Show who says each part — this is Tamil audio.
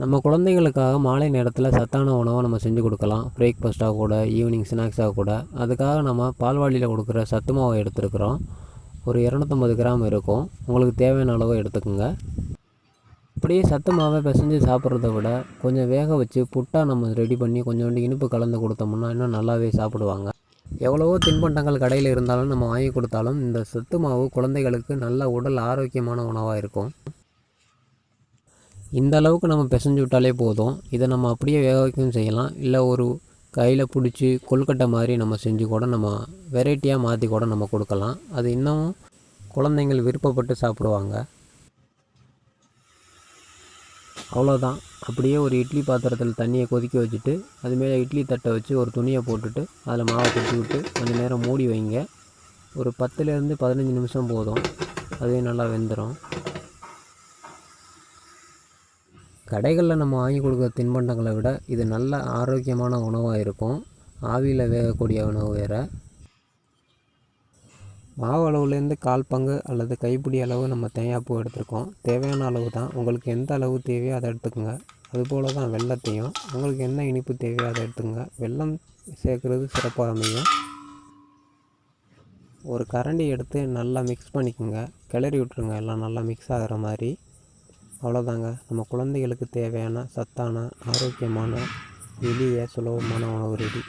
Speaker 1: நம்ம குழந்தைங்களுக்காக மாலை நேரத்தில் சத்தான உணவை நம்ம செஞ்சு கொடுக்கலாம். பிரேக்ஃபாஸ்ட்டாக கூட ஈவினிங் ஸ்நாக்ஸாக கூட. அதுக்காக நம்ம பால்வாடியில் கொடுக்குற சத்து மாவை எடுத்துருக்குறோம். ஒரு இரநூத்தம்பது கிராம் இருக்கும். உங்களுக்கு தேவையான அளவு எடுத்துக்கோங்க. அப்படியே சத்து மாவை பிசைஞ்சு சாப்பிட்றத விட கொஞ்சம் வேக வச்சு புட்டாக நம்ம ரெடி பண்ணி கொஞ்சோண்டு இனிப்பு கலந்து கொடுத்தோம்னா இன்னும் நல்லாவே சாப்பிடுவாங்க. எவ்வளவோ தின்பண்டங்கள் கடையில் இருந்தாலும் நம்ம வாங்கி கொடுத்தாலும் இந்த சத்து மாவு குழந்தைகளுக்கு நல்ல உடல் ஆரோக்கியமான உணவாக இருக்கும். இந்த அளவுக்கு நம்ம பிசைஞ்சு விட்டாலே போதும். இதை நம்ம அப்படியே வேக வைக்கவும் செய்யலாம். இல்லை ஒரு கையில் பிடிச்சி கொழுக்கட்டை மாதிரி நம்ம செஞ்சு கூட நம்ம வெரைட்டியாக மாற்றி கூட நம்ம கொடுக்கலாம். அது இன்னமும் குழந்தைங்கள் விருப்பப்பட்டு சாப்பிடுவாங்க. அவ்வளோதான் அப்படியே ஒரு இட்லி பாத்திரத்தில் தண்ணியை கொதிக்க வச்சுட்டு அதுமாரி இட்லி தட்டை வச்சு ஒரு துணியை போட்டுட்டு அதில் மாவை கொட்டி விட்டு கொஞ்சம் நேரம் மூடி வைங்க. ஒரு பத்துலேருந்து பதினஞ்சு நிமிஷம் போதும். அதுவே நல்லா வெந்துடும் கடைகளில் நம்ம வாங்கி கொடுக்குற தின்பண்டங்களை விட இது நல்ல ஆரோக்கியமான உணவாக இருக்கும். ஆவியில் வேகக்கூடிய உணவு வேறு. மாவு அளவுலேருந்து கால் பங்கு அல்லது கைப்பிடி அளவு நம்ம தேங்காய்ப்பூ எடுத்துருக்கோம். தேவையான அளவு தான். உங்களுக்கு எந்த அளவு தேவையோ அதை எடுத்துக்கோங்க. அதுபோல் தான் வெள்ளத்தையும் உங்களுக்கு என்ன இனிப்பு தேவையோ அதை எடுத்துக்கோங்க. வெள்ளம் சேர்க்குறது சிறப்பாக அமையும். ஒரு கரண்டி எடுத்து நல்லா மிக்ஸ் பண்ணிக்கோங்க. கிளறி விட்ருங்க எல்லாம் நல்லா மிக்ஸ் ஆகிற மாதிரி. அவ்வளோதாங்க நம்ம குழந்தைகளுக்கு தேவையான சத்தான ஆரோக்கியமான எளிய சுலபமான உணவு ரெடி.